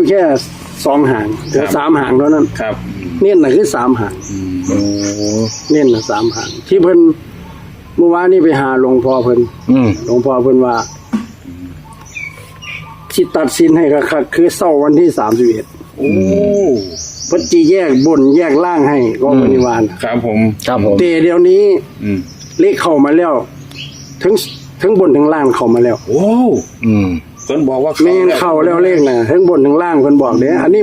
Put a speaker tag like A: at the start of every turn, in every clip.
A: อยู่แค่สองหางเหลือ
B: ครับ
A: สามหางเท่านั้น
B: ครับ
A: เน้นน่ะคือสามหาง
C: โอ้
A: เน้นน่ะสามหาง ที่เพิ่นเมื่อวานนี้ไปหาหลวงพ่อเพิ่น
C: อืม
A: หลวงพ่อเพิ่นว่าที่ตัดสินให้คักๆคือเศร้าวันที่สามสิบเอ็ด
B: โอ้
A: เพิ่นจีแยกบนแยกล่างให้ก็ปฏิวาน
B: ครับผม
C: ครับผม
A: แต่เดี๋ยวนี้
B: อืม
A: เลขเข้ามาแล้วทั้งทั้งบนทั้งล่างเข้ามาแล้ว
B: โอ้
C: อืม
B: เพิ่นบอกว่า
A: แม่นเข้าแล้วเลขน่ะทั้งบนทั้งล่างเพิ่นบอกเด้อันนี้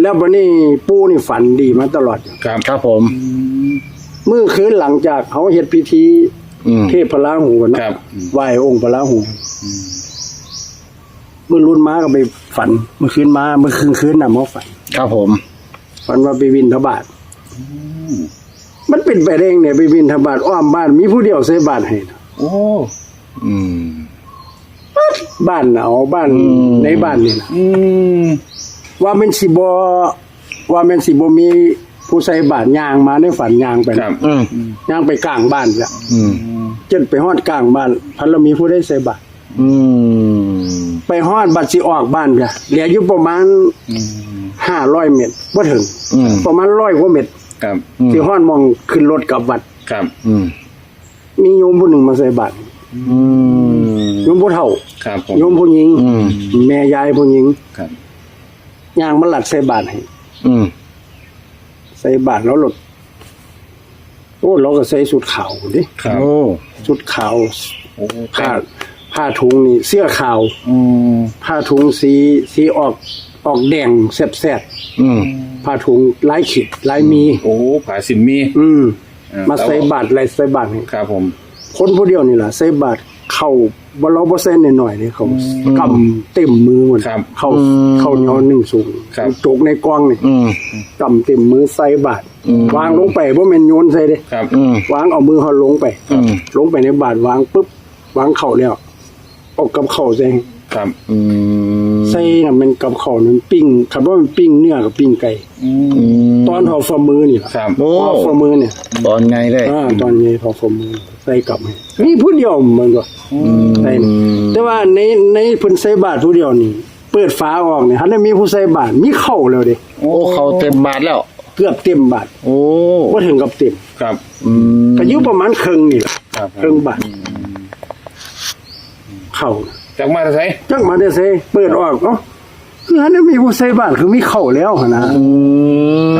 A: แล้วบัดนี้ปู่นี่ฝันดีมาตลอด
B: ครับ
C: ครับผม
A: เมื่อคืนหลังจากเขาเฮ็ดพิธี
C: อืม
A: เทพพระราหูนะครับ ไหว้องค์พระราหูเมื่อรุ่นม้าก็ไปฝัน เมื่อคืนม้าเมื่อคืนคืนน่ะมาฝัน
C: ครับผม
A: ฝันว่าไปวินทบาทมันเป็นไปได้ยังเนี่ยไปวินทบาทอ้อมบ้านมีผู้เดียวใส่บาทให้นะ
B: โอ้
C: อืม
A: บ้านน่ะเอาบ้าน
C: อืม
A: ในบ้านนี่นะ
B: อืม
A: ว่ามันสิบ่ว่ามันสิบ่มีผู้ใส่บาทย่างมาในฝันย่างไป
B: ครับ
C: อืม
A: ย่างไปกลางบ้านแล้ว
C: อืม
A: จนไปฮอดกลางบ้านพันเรามีผู้ได้ใส่บาท
C: อืม
A: ไปฮอดบัตรสิออกบ้านจ้ะเหลืออยู่ประมาณ500เมตรบ่ถึง
C: อืม
A: ประมาณ100กว่าเมตร
B: ครับ
C: อืม
A: ที่ฮอดมองขึ้นรถกลับวัด
B: ครับ
C: อืม
A: มีโยมผู้หนึ่งมาใส่บาตร
C: อืม
A: โยมผู้เฒ่า
B: ครับผม
A: โยมผู้หญิง
C: อืม
A: แม่ยายผู้หญิง
B: ครับ
A: ย่างมาหลัดใส่บาตรให้
C: อืม
A: ใส่บาตรแล้วหลดโอ้เราก็ใส่สุดขาวดิ
B: ครับ
C: โอ้
A: สุดขาว
B: โอ้
A: ผ้าผ้าถุงนี่ เสื้อขาว
B: อืม
A: ผ้าถุงสีสีออกออกแดงแซ่บ
C: อืม
A: ๆผ้าถุงลายขีดลายมี
B: โอ้ผาสินมี
A: อืม
B: เออ
A: มาใส่บาตรอะไรใส่บาตรให้
B: ครับผม
A: คนผู้เดียวนี่แหละใส่บาตร เข้าบ่เราบ่ใส่หน่อยๆนี่เขากำเต็มมือหมด
B: ครับ
A: เข้าเข้าเหนียวหนึ่งสูง
B: ครับ
A: จกในกล้องนี่
C: อืม
A: กำเต็มมือใส่บาตร
C: อืม
A: วางลงไปบ่แม่นโยนใส่เด้
B: ครับ
C: อืม
A: วางเอามือเขาลงไป
C: อืม
A: ลงไปในบาตรวางปุ๊บวางเข่าแล้วเอากับเข่าใส่
B: ครับ
C: อืม
A: ใส่น่ะมันกับเข่านั้นปิ้งคำว่ามันปิ้งเนื้อกับปิ้งไก่
B: อืม
C: อืม
A: ตอนทอฝ่ามือนี่ล่ะ
B: ครับ
C: โอ้
A: ทอฝ่ามือเนี่ย
C: ตอนไงเลย
A: อ่าตอนนี้ทอฝ่ามือ ใส่กลับให้มีผู้เดียวมันก็ใช่แต่ว่าในในเพิ่นใส่บาทผู้เดียวนี่เปิดฝาออกเนี่ยหันได้มีผู้ใส่บาทมีเข้าแล้วเด้
C: โอ้เขาเต็มบาทแล้ว
A: เกือบเต็มบาท
C: โอ้
A: บ่ถึงกับเต็ม
B: ครับ
C: อืม
A: ก็อยู่ประมาณครึ่งนี่ล่ะ
B: ครับ
A: ครึ่งบาทเข้า
B: จากมาจะใช้
A: จักมาได้ใส่เปิดออกเอ้าคือหันได้มีผู้ใส่บาทคือมีเข้าแล้วหั่นนะ
C: อืม
A: เข้าสุกเ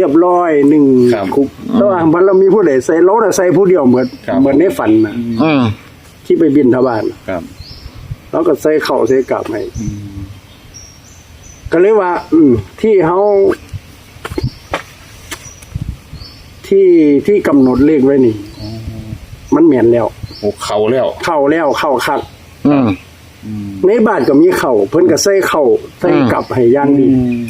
A: รียบร้อยหนึ่ง
B: ครับ
A: คุบแต่ว่ามันเรามีผู้ใดใส่เราน่ะใส่ผู้เดียวเหมือน
B: ครับ
A: เหมือนในฝันน่ะ
C: อืม
A: ที่ไปบินทบาท
B: ครับ
A: แล้วก็ใส่เข้าใส่กลับให้ก็เลยว่า อืมที่เขาที่ที่กำหนดเลขไว้นี่ มันเหมียนแล้ว
B: โอ้เข่าแล้ว
A: เข้าแล้วเข้าคัก
C: อืม
A: ในบ้านก็มีเข่าเพิ่นก็ใส่เข่าใส่
C: อืม
A: กลับให้อย่างดี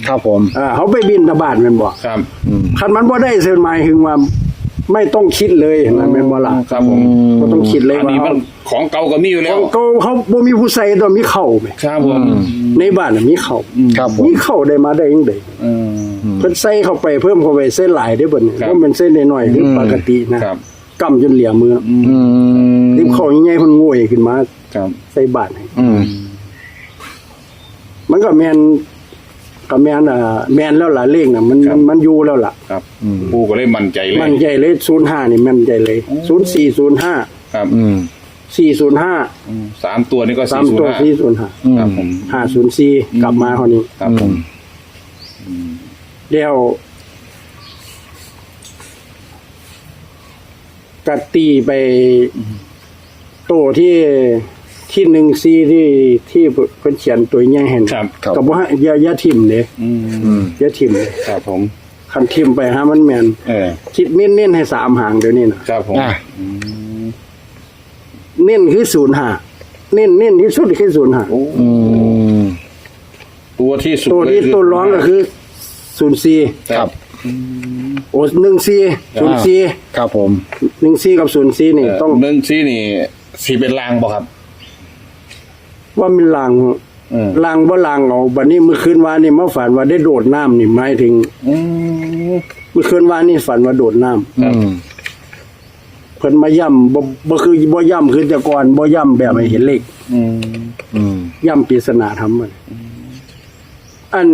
C: ครับผม
A: อ่าเขาไปบินทบาทแม่นบ่
B: ครับ
C: อืม
A: คันมันบ่ได้เส้นหมายถึงว่าไม่ต้องคิดเลยนะแม่นบ่ล่ะ
B: ครับผม
A: บ่ต้องคิดเลย
B: อัน
A: ว่า
B: นี้มันของเก่าก็มีอยู่แล้
A: ข
B: ว
A: องเขาเขาบ่มีผู้ใส่ต้องมีเข่าแหม
B: ครับผม
A: ในบ้านน่ะมีเข่า
C: ครับผม
A: มีเข่าได้มาได้ยังได
B: อืม
A: เพิ่นใส่เข้าไปเพิ่มเข้าไปเส้นหลายได้เบิ่นี่
B: ครับ
A: ว่ามันเส้นน้อยๆคือปกตินะครับ กำจนเหลี่ยมือ
C: อืม
A: ริมเข้าใหญ่ๆเพิ่นโวยขึ้นมา
B: ครับ
A: ใส่บาทให้
C: อืม
A: มันก็แม่นก็แม่นอ่าแม่นแล้วล่ะเลขน่ะมันมันมันอยู่แล้วล่ะ
B: ครับปูก็เลยมั่นใจเลย
A: มันใจเลย05นี่มันใจเลย0405
B: ครับ
C: อืม
A: 405
B: อืมสามตัวนี่ก็
A: สา
B: สี่
A: ม
B: ศูน
A: ตัว
B: ย์ห้า
A: 405
B: ครับผม
A: 504กลับมาเท่านี้
B: ครับผม
A: เดี๋ยว กัดตีไปโตที่ที่หนึ่งซีที่ที่เพิ่นเขียนตัวใหญ่เห็น
B: ครับ
C: ครับ
A: กับว่าอย่าอย่าทิมเด้
B: อืม
C: อืม
A: อย่าทิมเลย
B: ครับผม
A: คันทิมไปฮะมันแมน
B: เออ
A: คิดเน้นๆให้สามหางเดี๋ยวนี้นะครับ
B: ผม
C: อะ
A: เน้นคือศูนย์หาเน้นเน้นที่สุดคือศูนย์หา
B: โอ้
C: อืม
B: ตัวที่สุด
A: ตัว
B: เลย
A: ที่
B: คื
A: ตัวร้องก็คือศูนย์ซี
C: ครับ
A: โอ้หนึ่งซีศูนย์ซี
C: ครับผม
A: หนึ่งซีกับศูนย์ซีนี่
B: เออ
A: ต้อง
B: หนึ่งซี่นี่สีเป็นลางบ่ครับ
A: ว่ามันลาง
B: เออ
A: ลางบ่ลางเอาบัดนี้เมื่อคืนวานนี่มาฝันว่าได้โดดน้ำนี่หมายถึง
B: อืม
A: เมื่อคืนวานนี่ฝันว่าโดดน้ำ
C: อืม
A: เพิ่นมาย่ำบ่บ่คือบ่ย่ำคือแต่ก่อนบ่ย่ำแบบให้เห็นเลข
B: อืม
C: อืม
A: ย่ำปริศนาธรรมมันอัน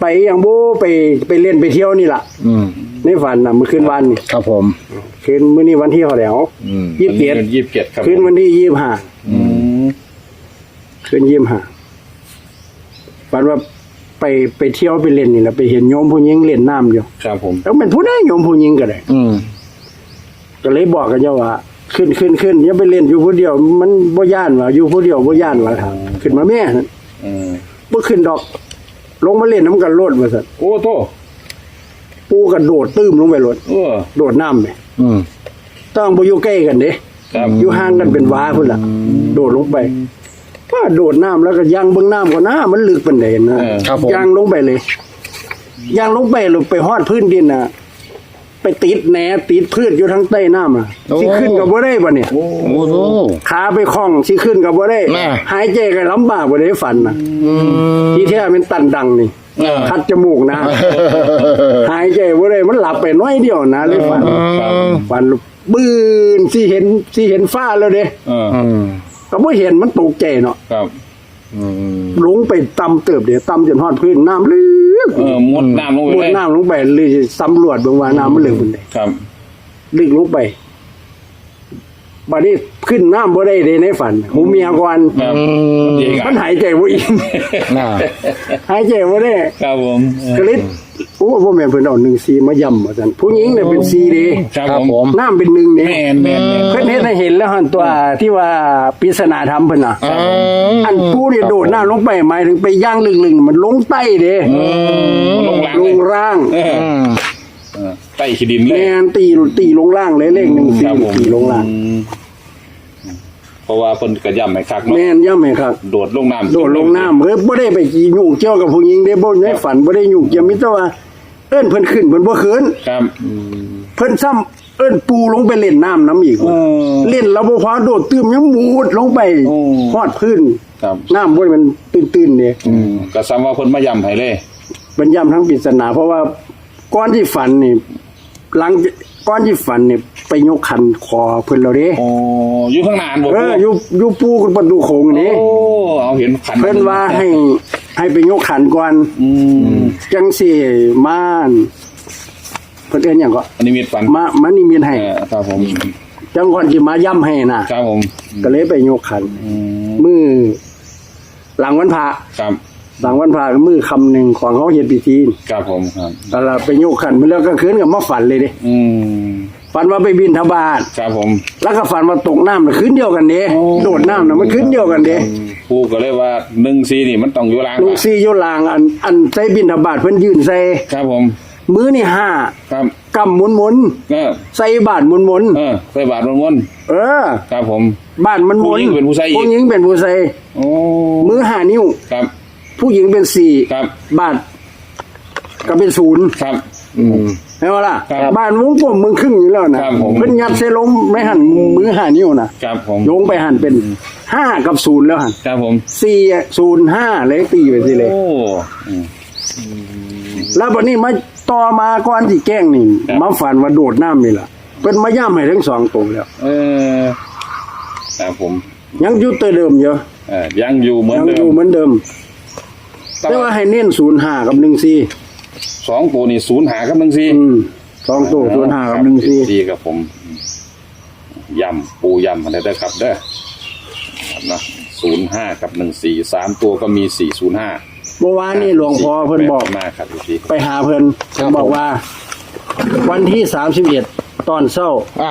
A: ไปอย่างโบไปไปเล่นไปเที่ยวนี่ล่ะ
C: อืม
A: ในฝันน่ะเมื่อคืนวันนี่
C: ครับผม
A: คืนมื้อนี้วันที่เท่าแล้ว
C: อืม
A: ยี่สิบเจ็ด
B: ยี่สิบเจ็ดครับ
A: คืนวันที่ยี่สิบห้า
B: อืม
A: คืนยี่สิบห้าฝันว่าไปไปเที่ยวไปเล่นนี่แหละไปเห็นโยมผู้หญิงเล่นน้ำอยู่
B: ครับผม
A: แล้วเป็นผู้ได้โยมผู้หญิงก็ได้
C: อืม
A: ก็เลยบอกกันเจ้าว่า ขึ้นขึ้นขึ้นอย่าไปเล่นอยู่ผู้เดียว มันบ่ย่านว่าอยู่ผู้เดียวบ่ย่านว่าทางขึ้นมาแม่นั่น
B: อืม
A: บ่ขึ้นดอก ลงมาเล่นน้ำกันโลดว่าซั่น
B: โอ้โต
A: ปูกระโดดตื้มลงไปโลด
B: เออ
A: โดดน้ำไป
C: อืม
A: ต้องบ่อยู่ใกล้กันเด้
B: ครับ
A: อยู่ห่างกันเป็นว้าพุ่นล่ะโดดลงไปว่าโดดน้ำแล้วก็ย่างเบิ่งน้ำก่อนนะมันลึกปานใดนะ
B: เออ
C: ครับผม
A: ย่างลงไปเลยย่างลงไปลงไปฮอดพื้นดินน่ะ ไปติดแหนติดพืชอยู่ทั้งใต้น้ำอะสิขึ้นก็บ่ได้บ่เนี่ย
C: โอ้โห
A: ขาไปคล้องสิขึ้นก็บ่ได้
C: แม่
A: หายใจก็ลำบากบ่ได้ฝันน่ะ
C: อืม
A: ที่แท้เป็นตันดังนี่
B: เออ
A: คัดจมูกนะ หายใจบ่ได้มันหลับไปน้อยเดียวนะเลยฝัน
B: ครับ
A: ฝันปืนสิเห็นสิเห็นฟ้าแล้วเด้
B: เออ
C: อืม
A: ก็บ่เห็นมันตกใจเนาะ
B: ครับ
C: อืม
A: ลงไปต่ำเติบเดี๋ยวต่ำจนฮอดพื้นน้ำลึก
B: เออมุดน้ำลงไป
A: มุ
B: เล
A: ด
B: ย
A: น้ำลงไปเลยสำรวจเบิ่งว่าน้ำมันลึกปานใด
B: ครับ
A: ลึกลงไปบัดนี้ขึ้นน้ำบ่ได้เด้ในฝันหูเมียก่อน
B: ครับ
C: อืม
B: เจ๊ง
A: มันหายใจบ่อิ่ม
C: น่า
A: หายใจบ่ได้
B: ครับผม
A: ก็เลยโอ้พ่อแม่เพิ่นเอา1 4มาย่ำว่าซั่นผู้หญิงเนี่ยเป็น4เด้
B: ครับ
C: ครับ
B: ผม
C: ผม
A: น้ำเป็นหนึ่งเด้
B: แม่นแม่นแม่น
A: เพิ่นเฮ็ดให้เห็นแล้วหั่นตัวที่ว่าปริศนาธรรมเพิ่นน่ะ
C: อืม
A: อันผู้นี่โดดน้ำลงไปหมายถึงไปย่างลึกๆมันลงใต้เด้
B: ลงล่าง
A: ล
B: เลย
A: งร่าง
B: เออ
C: อืม
B: เออใต้ขีดินเล
A: แม
B: ย
A: นตีตีลงล่างเลยเลขหนึ่ง
B: ค
A: สี่
B: รับผม
A: ตีลงล่าง
B: อืมเพราะว่าเพิ่นกระย่ำให้คัก
A: แม
B: เนาะ
A: นย่ำไหมครับ
B: โดดลงน้ำ
A: โดดลงน้ำเฮ้ยบ่ได้ไปกี่ยุ่งเกี่ยวกับผู้หญิงได้บ่ในฝันบ่ได้ยุ่งเกี่ยวมิตรว่า เอิ้นเพิ่นขึ้นเพิ่นบ่ขึ้น
B: ครับ
A: เพิ่นซ้ำเอิ้นปูลงไปเล่นน้ำน้ำอีก
B: เออ
A: เล่นแล้วบ่พอโดดตื้มยังมูดลงไป
B: โอ้
A: ฮอดพื้น
B: ครับ
A: น้ำบ่มันตื้นๆเนี่ย
B: อืมก็ซ้ำว่าเพิ่นมาย่ำให้เลย
A: เป็นย่ำทั้งปริศนาเพราะว่าก้อนที่ฝันนี่หลังก้อนที่ฝันนี่ไปยกขันคอเพิ่นแล้วเด้
B: โอ้อยู่ข้างหน้าบ่
A: เอออยู่อยู่ปูกับประตูโขงนี่
B: โอ้เอาเห็นขัน
A: เพิ่นว่าให้ ให้ไปยกขันก่อน
B: อืม
A: จังสิมาอั่นเพิ่นเอิ้นหยังก็
B: อันนี้มีดฝัน
A: มามานิมิตให้
B: เออครับผม
A: จังก่อนสิมาย่ำให้น่ะ
B: ครับผม
A: ก็เลยไปยกขัน
B: อืม
A: มือหลังวันพระ
B: ครับ
A: หลังวันพระมือคำหนึ่งของเขาเฮ็ดพิธี
B: ครับผมครับ
A: ก็ละไปยกขันมื้อแล้วกลางคืนก็มาฝันเลยเด้
B: อืม
A: ฝันว่าไปบินทบาท
B: ครับผม
A: แล้วก็ฝันว่าตกน้ำน่ะคืนเดียวกันเด้โดดน้ำน่ะมันคืนเดียวกันเด้
B: ปูก็เลยว่าหนึ่งซีนี่มันต้องอยู่ล่าง
A: ลูก
B: ว่ะ
A: ซี่โยลางอันอันใส่บินทบาทเพิ่นยืนใส่
B: ครับผม
A: มือนี่ห้า
B: ครับ
A: กำหมุนหมุน
B: เออ
A: ใส่บาทหมุนหมุน
B: เออใส่บาทมันวน
A: เออ
B: ครับผม
A: บ้านมันหมุน
B: ผู้หญิงเป็นผู้ใส่อีก
A: ผู้หญิงเป็นผู้ใส่
B: โอ้
A: มือห้านิ้ว
B: ครับ
A: ผู้หญิงเป็นสี่
B: ครับ
A: บาทก็เป็นศูนย์
B: ครับ
C: อืม
A: เห็นไหมล่ะ
B: ครับ
A: บ้านวงกลมมึงครึ่งอยู่แล้วนะครับ
B: ผม
A: เพิ่นยัดใส่ลมไม่หันมือห้านิ้วนะครับ
B: ผม
A: โยงไปหันเป็น ห้ากับศูนย์แล้วหัน
B: ครับผม
A: สี่ศูนย์ห้าเลยตีไปสิเลย
B: โอ้อืม
A: แล้วบัดนี้มาต่อมาก่อนที่แกล้งนี่
B: ครับ
A: มาฝันว่าโดดน้ำนี่ล่ะเพิ่นมาย่ำให้ทั้งสองตัวแล้ว
B: เออครับผม
A: ยังอยู่ตัวเดิมอยู่
B: เออยังอยู่เหมือน
A: ยัง
B: เดิ
A: อยู่
B: ม
A: เหมือนเดิม
B: แต่
A: แต่
B: ว่า
A: ว่าให้เน้นศูนย์ห้ากับหนึ่งสี่
B: สองตัวนี่ศูนย์หากับหนึ่งซี
A: อืมสองตัวศูนย์ห้ากับหนึ่งสี่
B: ดีกับผมยำปูยำอะไรได้อครับเด้อ นะศูนย์ห้ากับหนึ่งสี่สามตัวก็มีสี่ศูนย์ห้า
A: เมื่อวานนี่หลวงพ่อเพิ่นบอก
B: มากครับพี่
A: ไปหาเพิ่น
C: ครับ
A: บอกว่า วันที่สามสิบเอ็ดตอนเช้า
C: อะ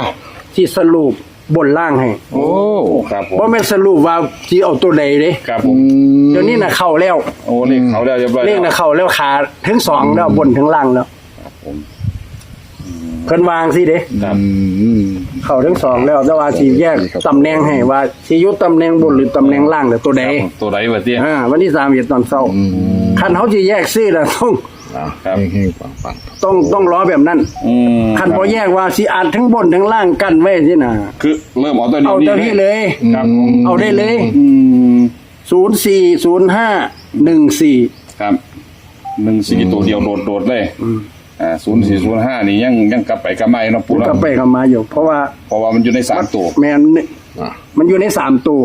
A: ที่สรุปบนล่างให้
C: โอ้
B: โอ้ครับผม
A: ว่าแม่นสรุปว่าที่เอาตัวใดเด้
B: ครับผ
C: อื
B: ม
C: ม
A: เดี๋ยวนี้น่ะเข้าแล้ว
B: โอ้เลขเขาแล้วเรียบร้อย
A: เลขน่ะเข้าแล้วขาทั้งสองแล้วบนทั้งล่างแล้ว
B: ผม
A: เพิ่นวางสิเด้
B: ครับ
C: อืม
A: เข้าทั้งสองแล้วแต่ว่าสิแยกตำแหน่งให้ว่าสิอยู่ตำแหน่งบนหรือตำแหน่งล่างแต่ตัวใด
B: ครับตัวใดวะเตี้ย
A: อ่าวันที่31ตอนเช้า
C: อืม
A: คันเขาสิแยกซี่น่ะต้อง
C: อะ
B: ครับ
C: เฮงๆปัง
A: ต้องต้องล้อแบบนั้น
B: อืม
A: คันบ่แยกว่าสิอัดทั้งบนทั้งล่างกันไว้สิน่ะ
B: คือเริ่มเอาตัวนี้
A: เอาเจ้าที่เลย
C: ๆ
B: ครับผม
A: เอาได้เลย
B: อืม
A: 040514
B: ครับหนึ่งสี่ตัวเดียวโดดโดดๆเลย
A: อืม
B: อ่าศูนย์สี่ศูนย์ห้านี่ยังยังกลับไปกลับมาอยู่เนาะปู
A: มัน
B: เนาะ
A: ก็ไปเข้ามาอยู่ เพราะว่า
B: เพราะว่ามันอยู่ในสามตัว
A: แมน
C: อะ
A: มันอยู่ในสามตัว